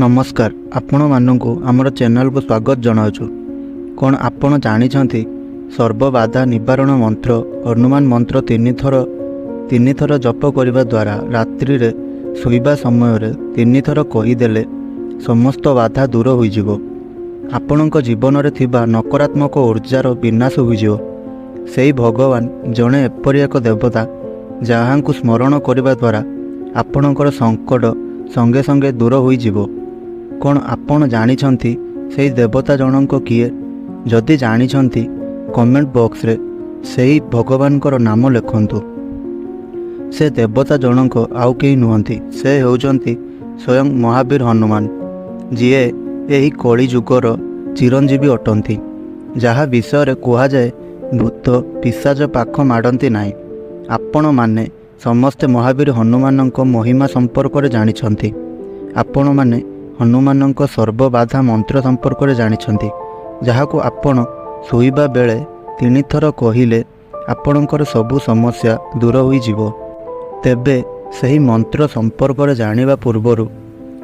ନମସ୍କାର ଆପଣମାନଙ୍କୁ ଆମର ଚ୍ୟାନେଲକୁ ସ୍ୱାଗତ ଜଣାଉଛୁ। କ'ଣ ଆପଣ ଜାଣିଛନ୍ତି ସର୍ବବାଧା ନିବାରଣ ମନ୍ତ୍ର ହନୁମାନ ମନ୍ତ୍ର ତିନିଥର ତିନିଥର ଜପ କରିବା ଦ୍ୱାରା ରାତ୍ରିରେ ଶୋଇବା ସମୟରେ ତିନିଥର କହିଦେଲେ ସମସ୍ତ ବାଧା ଦୂର ହୋଇଯିବ। ଆପଣଙ୍କ ଜୀବନରେ ଥିବା ନକାରାତ୍ମକ ଉର୍ଜାର ବିନାଶ ହୋଇଯିବ। ସେହି ଭଗବାନ ଜଣେ ଏପରି ଏକ ଦେବତା ଯାହାଙ୍କୁ ସ୍ମରଣ କରିବା ଦ୍ୱାରା ଆପଣଙ୍କର ସଙ୍କଟ ସଙ୍ଗେ ସଙ୍ଗେ ଦୂର ହୋଇଯିବ। କ'ଣ ଆପଣ ଜାଣିଛନ୍ତି ସେହି ଦେବତା ଜଣଙ୍କ କିଏ? ଯଦି ଜାଣିଛନ୍ତି କମେଣ୍ଟ ବକ୍ସରେ ସେହି ଭଗବାନଙ୍କର ନାମ ଲେଖନ୍ତୁ। ସେ ଦେବତା ଜଣଙ୍କ ଆଉ କେହି ନୁହନ୍ତି। ସେ ହେଉଛନ୍ତି ସ୍ୱୟଂ ମହାବୀର ହନୁମାନ। ଯିଏ ଏହି କଳି ଯୁଗର ଚିରଞ୍ଜୀବୀ ଅଟନ୍ତି ଯାହା ବିଷୟରେ କୁହାଯାଏ ଭୂତ ପିଶାଚ ପାଖ ମାଡ଼ନ୍ତି ନାହିଁ। ଆପଣମାନେ ସମସ୍ତେ ମହାବୀର ହନୁମାନଙ୍କ ମହିମା ସମ୍ପର୍କରେ ଜାଣିଛନ୍ତି। ଆପଣମାନେ ହନୁମାନଙ୍କ ସର୍ବବାଧା ମନ୍ତ୍ର ସମ୍ପର୍କରେ ଜାଣିଛନ୍ତି। ଯାହାକୁ ଆପଣ ଶୋଇବା ବେଳେ ତିନିଥର କହିଲେ ଆପଣଙ୍କର ସବୁ ସମସ୍ୟା ଦୂର ହୋଇଯିବ। ତେବେ ସେହି ମନ୍ତ୍ର ସମ୍ପର୍କରେ ଜାଣିବା ପୂର୍ବରୁ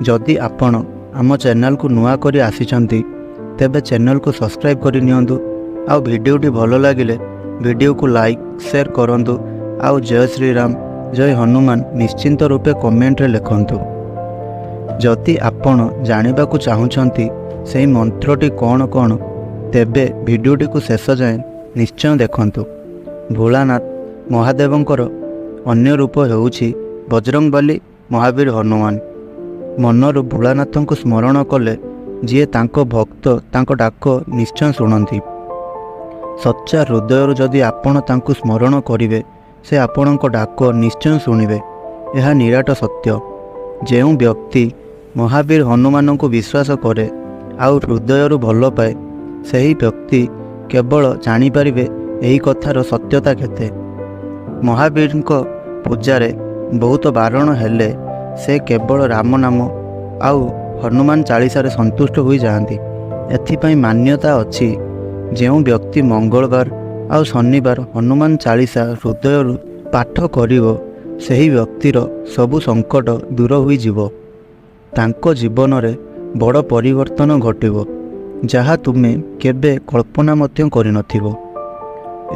ଯଦି ଆପଣ ଆମ ଚ୍ୟାନେଲକୁ ନୂଆ କରି ଆସିଛନ୍ତି ତେବେ ଚ୍ୟାନେଲକୁ ସବସ୍କ୍ରାଇବ୍ କରି ନିଅନ୍ତୁ। ଆଉ ଭିଡ଼ିଓଟି ଭଲ ଲାଗିଲେ ଭିଡ଼ିଓକୁ ଲାଇକ୍ ସେୟାର କରନ୍ତୁ। ଆଉ ଜୟ ଶ୍ରୀରାମ। ଜୟ ହନୁମାନ ନିଶ୍ଚିନ୍ତ ରୂପେ କମେଣ୍ଟରେ ଲେଖନ୍ତୁ। ଯଦି ଆପଣ ଜାଣିବାକୁ ଚାହୁଁଛନ୍ତି ସେହି ମନ୍ତ୍ରଟି କ'ଣ କ'ଣ ତେବେ ଭିଡ଼ିଓଟିକୁ ଶେଷ ଯାଏଁ ନିଶ୍ଚୟ ଦେଖନ୍ତୁ। ଭୋଳାନାଥ ମହାଦେବଙ୍କର ଅନ୍ୟ ରୂପ ହେଉଛି ବଜରଙ୍ଗବାଲି ମହାବୀର ହନୁମାନ। ମନରୁ ଭୋଳାନାଥଙ୍କୁ ସ୍ମରଣ କଲେ ଯିଏ ତାଙ୍କ ଭକ୍ତ ତାଙ୍କ ଡାକ ନିଶ୍ଚୟ ଶୁଣନ୍ତି। ସଚ୍ଚା ହୃଦୟରୁ ଯଦି ଆପଣ ତାଙ୍କୁ ସ୍ମରଣ କରିବେ ସେ ଆପଣଙ୍କ ଡାକ ନିଶ୍ଚୟ ଶୁଣିବେ। ଏହା ନିରାଟ ସତ୍ୟ। ଯେଉଁ ବ୍ୟକ୍ତି ମହାବୀର ହନୁମାନଙ୍କୁ ବିଶ୍ୱାସ କରେ ଆଉ ହୃଦୟରୁ ଭଲ ପାଏ ସେହି ବ୍ୟକ୍ତି କେବଳ ଜାଣିପାରିବେ ଏହି କଥାର ସତ୍ୟତା କେତେ। ମହାବୀରଙ୍କ ପୂଜାରେ ବହୁତ ବାରଣ ହେଲେ ସେ କେବଳ ରାମ ନାମ ଆଉ ହନୁମାନ ଚାଳିଶାରେ ସନ୍ତୁଷ୍ଟ ହୋଇଯାଆନ୍ତି। ଏଥିପାଇଁ ମାନ୍ୟତା ଅଛି ଯେଉଁ ବ୍ୟକ୍ତି ମଙ୍ଗଳବାର ଆଉ ଶନିବାର ହନୁମାନ ଚାଳିଶା ହୃଦୟରୁ ପାଠ କରିବ ସେହି ବ୍ୟକ୍ତିର ସବୁ ସଙ୍କଟ ଦୂର ହୋଇଯିବ। ତାଙ୍କ ଜୀବନରେ ବଡ଼ ପରିବର୍ତ୍ତନ ଘଟିବ ଯାହା ତୁମେ କେବେ କଳ୍ପନା ମଧ୍ୟ କରିନଥିବ।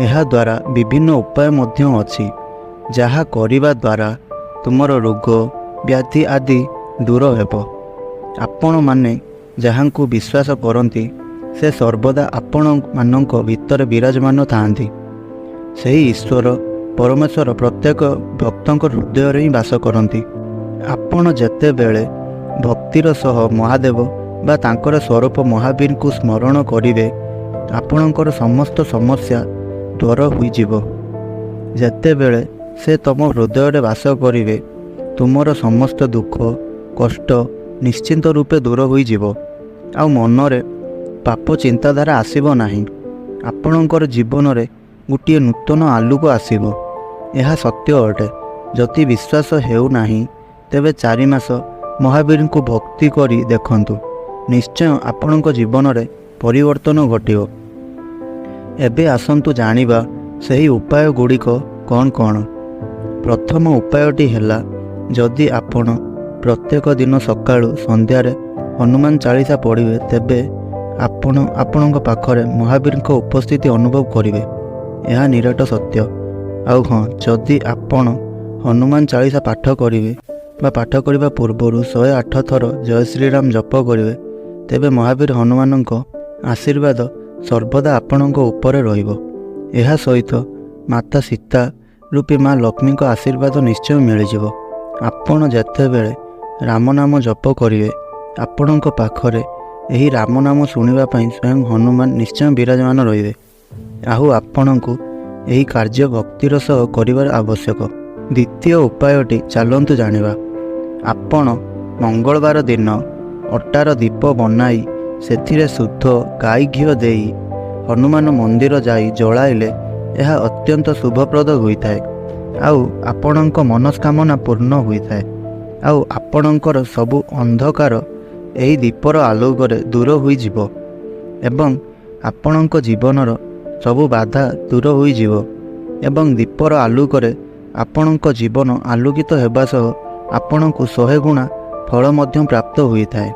ଏହାଦ୍ୱାରା ବିଭିନ୍ନ ଉପାୟ ମଧ୍ୟ ଅଛି ଯାହା କରିବା ଦ୍ୱାରା ତୁମର ରୋଗ ବ୍ୟାଧି ଆଦି ଦୂର ହେବ। ଆପଣମାନେ ଯାହାଙ୍କୁ ବିଶ୍ୱାସ କରନ୍ତି ସେ ସର୍ବଦା ଆପଣମାନଙ୍କ ଭିତରେ ବିରାଜମାନ ଥାଆନ୍ତି। ସେହି ଈଶ୍ୱର ପରମେଶ୍ୱର ପ୍ରତ୍ୟେକ ଭକ୍ତଙ୍କ ହୃଦୟରେ ହିଁ ବାସ କରନ୍ତି। ଆପଣ ଯେତେବେଳେ ଭକ୍ତିର ସହ ମହାଦେବ ବା ତାଙ୍କର ସ୍ୱରୂପ ମହାବୀରଙ୍କୁ ସ୍ମରଣ କରିବେ ଆପଣଙ୍କର ସମସ୍ତ ସମସ୍ୟା ଦୂର ହୋଇଯିବ। ଯେତେବେଳେ ସେ ତୁମ ହୃଦୟରେ ବାସ କରିବେ ତୁମର ସମସ୍ତ ଦୁଃଖ କଷ୍ଟ ନିଶ୍ଚିନ୍ତ ରୂପେ ଦୂର ହୋଇଯିବ। ଆଉ ମନରେ ପାପ ଚିନ୍ତାଧାରା ଆସିବ ନାହିଁ। ଆପଣଙ୍କର ଜୀବନରେ ଗୋଟିଏ ନୂତନ ଆଲୋକ ଆସିବ। ଏହା ସତ୍ୟ ଅଟେ। ଯଦି ବିଶ୍ୱାସ ହେଉନାହିଁ ତେବେ ଚାରି ମାସ ମହାବୀରଙ୍କୁ ଭକ୍ତି କରି ଦେଖନ୍ତୁ। ନିଶ୍ଚୟ ଆପଣଙ୍କ ଜୀବନରେ ପରିବର୍ତ୍ତନ ଘଟିବ। ଏବେ ଆସନ୍ତୁ ଜାଣିବା ସେହି ଉପାୟ ଗୁଡ଼ିକ କ'ଣ କ'ଣ। ପ୍ରଥମ ଉପାୟଟି ହେଲା ଯଦି ଆପଣ ପ୍ରତ୍ୟେକ ଦିନ ସକାଳୁ ସନ୍ଧ୍ୟାରେ ହନୁମାନ ଚାଳିଶା ପଢ଼ିବେ ତେବେ ଆପଣ ଆପଣଙ୍କ ପାଖରେ ମହାବୀରଙ୍କ ଉପସ୍ଥିତି ଅନୁଭବ କରିବେ। ଏହା ନିରାଟ ସତ୍ୟ। ଆଉ ହଁ ଯଦି ଆପଣ ହନୁମାନ ଚାଳିଶା ପାଠ କରିବେ ବା ପାଠ କରିବା ପୂର୍ବରୁ ଶହେ ଆଠ ଥର ଜୟ ଶ୍ରୀରାମ ଜପ କରିବେ ତେବେ ମହାବୀର ହନୁମାନଙ୍କ ଆଶୀର୍ବାଦ ସର୍ବଦା ଆପଣଙ୍କ ଉପରେ ରହିବ। ଏହା ସହିତ ମାତା ସୀତା ରୂପୀ ମା ଲକ୍ଷ୍ମୀଙ୍କ ଆଶୀର୍ବାଦ ନିଶ୍ଚୟ ମିଳିଯିବ। ଆପଣ ଯେତେବେଳେ ରାମ ନାମ ଜପ କରିବେ ଆପଣଙ୍କ ପାଖରେ ଏହି ରାମ ନାମ ଶୁଣିବା ପାଇଁ ସ୍ୱୟଂ ହନୁମାନ ନିଶ୍ଚୟ ବିରାଜମାନ ରହିବେ। ଆଉ ଆପଣଙ୍କୁ ଏହି କାର୍ଯ୍ୟ ଭକ୍ତିର ସହ କରିବାର ଆବଶ୍ୟକ। ଦ୍ୱିତୀୟ ଉପାୟଟି ଚାଲନ୍ତୁ ଜାଣିବା। ଆପଣ ମଙ୍ଗଳବାର ଦିନ ଅଟାର ଦୀପ ବନାଇ ସେଥିରେ ଶୁଦ୍ଧ ଗାଈ ଘିଅ ଦେଇ ହନୁମାନ ମନ୍ଦିର ଯାଇ ଜଳାଇଲେ ଏହା ଅତ୍ୟନ୍ତ ଶୁଭପ୍ରଦ ହୋଇଥାଏ। ଆଉ ଆପଣଙ୍କ ମନସ୍କାମନା ପୂର୍ଣ୍ଣ ହୋଇଥାଏ। ଆଉ ଆପଣଙ୍କର ସବୁ ଅନ୍ଧକାର ଏହି ଦୀପର ଆଲୋକରେ ଦୂର ହୋଇଯିବ ଏବଂ ଆପଣଙ୍କ ଜୀବନର ସବୁ ବାଧା ଦୂର ହୋଇଯିବ ଏବଂ ଦୀପର ଆଲୋକରେ ଆପଣଙ୍କ ଜୀବନ ଆଲୋକିତ ହେବା ସହ ଆପଣଙ୍କୁ ଶହେ ଗୁଣା ଫଳ ମଧ୍ୟ ପ୍ରାପ୍ତ ହୋଇଥାଏ।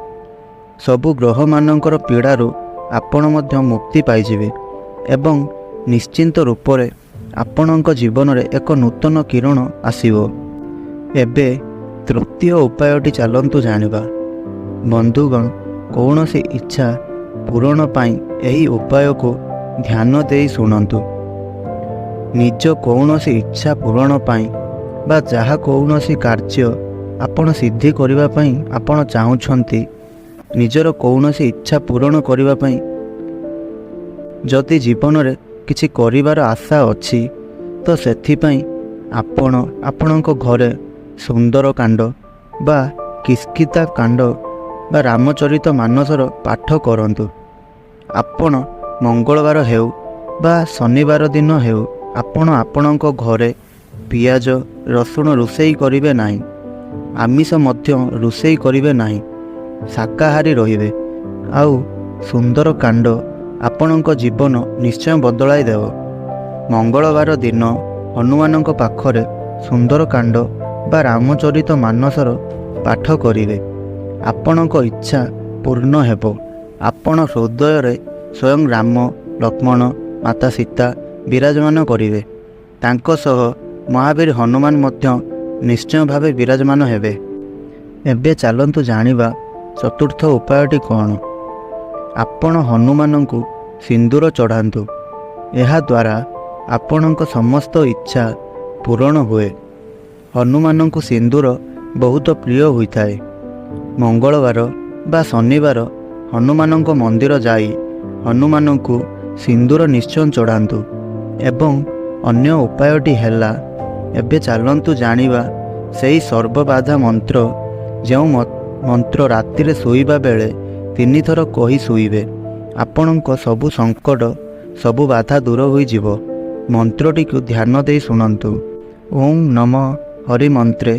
ସବୁ ଗ୍ରହମାନଙ୍କର ପୀଡ଼ାରୁ ଆପଣ ମଧ୍ୟ ମୁକ୍ତି ପାଇଯିବେ ଏବଂ ନିଶ୍ଚିନ୍ତ ରୂପରେ ଆପଣଙ୍କ ଜୀବନରେ ଏକ ନୂତନ କିରଣ ଆସିବ। ଏବେ ତୃତୀୟ ଉପାୟଟି ଚାଲନ୍ତୁ ଜାଣିବା। ବନ୍ଧୁଗଣ କୌଣସି ଇଚ୍ଛା ପୂରଣ ପାଇଁ ଏହି ଉପାୟକୁ ଧ୍ୟାନ ଦେଇ ଶୁଣନ୍ତୁ। ନିଜ କୌଣସି ଇଚ୍ଛା ପୂରଣ ପାଇଁ ବା ଯାହା କୌଣସି କାର୍ଯ୍ୟ ଆପଣ ସିଦ୍ଧି କରିବା ପାଇଁ ଆପଣ ଚାହୁଁଛନ୍ତି ନିଜର କୌଣସି ଇଚ୍ଛା ପୂରଣ କରିବା ପାଇଁ। ଯଦି ଜୀବନରେ କିଛି କରିବାର ଆଶା ଅଛି ତ ସେଥିପାଇଁ ଆପଣ ଆପଣଙ୍କ ଘରେ ସୁନ୍ଦର କାଣ୍ଡ ବା କିସ୍କିତା କାଣ୍ଡ ବା ରାମଚରିତ ମାନସର ପାଠ କରନ୍ତୁ। ଆପଣ ମଙ୍ଗଳବାର ହେଉ ବା ଶନିବାର ଦିନ ହେଉ ଆପଣ ଆପଣଙ୍କ ଘରେ ପିଆଜ ରସୁଣ ରୋଷେଇ କରିବେ ନାହିଁ ଆମିଷ ମଧ୍ୟ ରୋଷେଇ କରିବେ ନାହିଁ ଶାକାହାରୀ ରହିବେ। ଆଉ ସୁନ୍ଦର କାଣ୍ଡ ଆପଣଙ୍କ ଜୀବନ ନିଶ୍ଚୟ ବଦଳାଇ ଦେବ। ମଙ୍ଗଳବାର ଦିନ ହନୁମାନଙ୍କ ପାଖରେ ସୁନ୍ଦର କାଣ୍ଡ ବା ରାମଚରିତ ମାନସର ପାଠ କରିବେ। ଆପଣଙ୍କ ଇଚ୍ଛା ପୂର୍ଣ୍ଣ ହେବ। ଆପଣ ହୃଦୟରେ ସ୍ୱୟଂ ରାମ ଲକ୍ଷ୍ମଣ ମାତା ସୀତା ବିରାଜମାନ କରିବେ। ତାଙ୍କ ସହ ମହାବୀର ହନୁମାନ ମଧ୍ୟ ନିଶ୍ଚୟ ଭାବେ ବିରାଜମାନ ହେବେ। ଏବେ ଚାଲନ୍ତୁ ଜାଣିବା ଚତୁର୍ଥ ଉପାୟଟି କ'ଣ? ଆପଣ ହନୁମାନଙ୍କୁ ସିନ୍ଦୁର ଚଢ଼ାନ୍ତୁ। ଏହାଦ୍ୱାରା ଆପଣଙ୍କ ସମସ୍ତ ଇଚ୍ଛା ପୂରଣ ହୁଏ। ହନୁମାନଙ୍କୁ ସିନ୍ଦୁର ବହୁତ ପ୍ରିୟ ହୋଇଥାଏ। ମଙ୍ଗଳବାର ବା ଶନିବାର ହନୁମାନଙ୍କ ମନ୍ଦିର ଯାଇ ହନୁମାନଙ୍କୁ ସିନ୍ଦୁର ନିଶ୍ଚୟ ଚଢ଼ାନ୍ତୁ ଏବଂ ଅନ୍ୟ ଉପାୟଟି ହେଲା ଏବେ ଚାଲନ୍ତୁ ଜାଣିବା ସେହି ସର୍ବବାଧା ମନ୍ତ୍ର ଯେଉଁ ମନ୍ତ୍ର ରାତିରେ ଶୋଇବା ବେଳେ ତିନିଥର କହି ଶୋଇବେ। ଆପଣଙ୍କ ସବୁ ସଙ୍କଟ ସବୁ ବାଧା ଦୂର ହୋଇଯିବ। ମନ୍ତ୍ରଟିକୁ ଧ୍ୟାନ ଦେଇ ଶୁଣନ୍ତୁ। ଓମ୍ ନମ ହରି ମନ୍ତ୍ରେ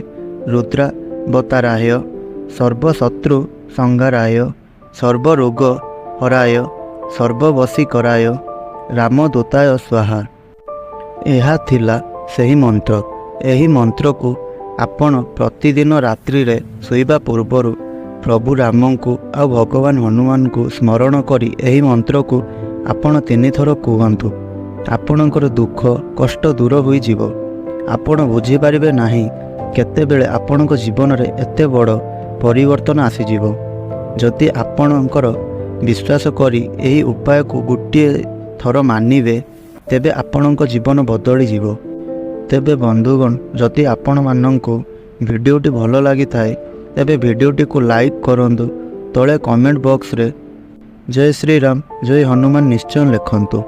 ରୁଦ୍ରାବତାରାୟ ସର୍ବଶତ୍ରୁ ସଂହାରାୟ ସର୍ବରୋଗ ହରାୟ ସର୍ବବଶୀକରାୟ ରାମଦୂତାୟ ସ୍ୱାହା ଏହା ଥିଲା ସେହି ମନ୍ତ୍ର। ଏହି ମନ୍ତ୍ରକୁ ଆପଣ ପ୍ରତିଦିନ ରାତ୍ରିରେ ଶୋଇବା ପୂର୍ବରୁ ପ୍ରଭୁ ରାମଙ୍କୁ ଆଉ ଭଗବାନ ହନୁମାନଙ୍କୁ ସ୍ମରଣ କରି ଏହି ମନ୍ତ୍ରକୁ ଆପଣ ତିନିଥର କୁହନ୍ତୁ। ଆପଣଙ୍କର ଦୁଃଖ କଷ୍ଟ ଦୂର ହୋଇଯିବ। ଆପଣ ବୁଝିପାରିବେ ନାହିଁ କେତେବେଳେ ଆପଣଙ୍କ ଜୀବନରେ ଏତେ ବଡ଼ ପରିବର୍ତ୍ତନ ଆସିଯିବ। ଯଦି ଆପଣଙ୍କର ବିଶ୍ୱାସ କରି ଏହି ଉପାୟକୁ ଗୋଟିଏ ଥର ମାନିବେ ତେବେ ଆପଣଙ୍କ ଜୀବନ ବଦଳିଯିବ। ତେବେ ବନ୍ଧୁଗଣ ଯଦି ଆପଣମାନଙ୍କୁ ଭିଡ଼ିଓଟି ଭଲ ଲାଗିଥାଏ ତେବେ ଭିଡ଼ିଓଟିକୁ ଲାଇକ୍ କରନ୍ତୁ। ତଳେ କମେଣ୍ଟ ବକ୍ସରେ ଜୟ ଶ୍ରୀରାମ ଜୟ ହନୁମାନ ନିଶ୍ଚୟ ଲେଖନ୍ତୁ।